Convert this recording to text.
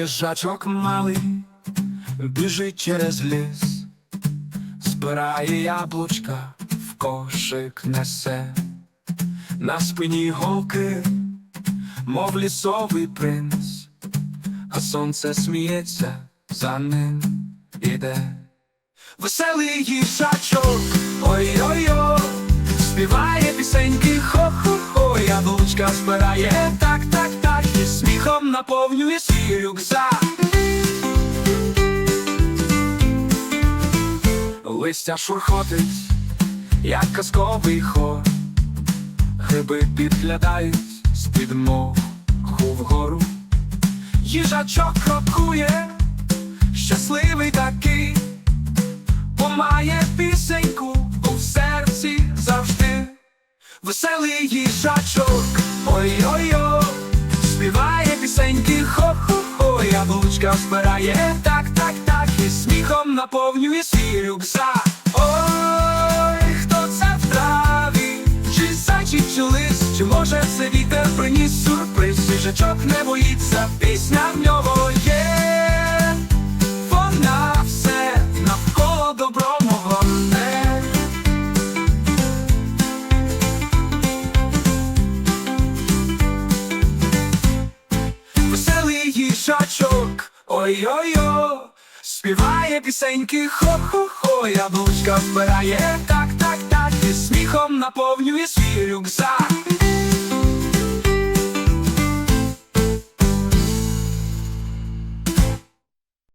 Їжачок малий біжить через ліс, збирає яблучка, в кошик несе, на спині голки, мов лісовий принц, а сонце сміється, за ним іде. Веселий їжачок, ой-ой-ой, співає пісеньки, хо-хо-хо, яблучка збирає, так, так, так, і сміхом наповнює рюкзак. Листя шурхотить, як казковий хор, гриби підглядають з-під моху вгору. Їжачок крокує, щасливий такий, бо має пісеньку у серці завжди. Веселий їжачок, ой-ой-ой, хо-хо-хо, яблучка збирає, так, так, так, і сміхом наповнює свій рюкзак. Ой, хто це в траві? Чи зайчик, чи лис, чи може це вітер приніс сюрприз? Свіжачок не боїться, Веселий ой-ой-ой, співає пісеньки, хо-хо-хо, яблучка вбирає, так, так, так, і сміхом наповнює свій рюкзак.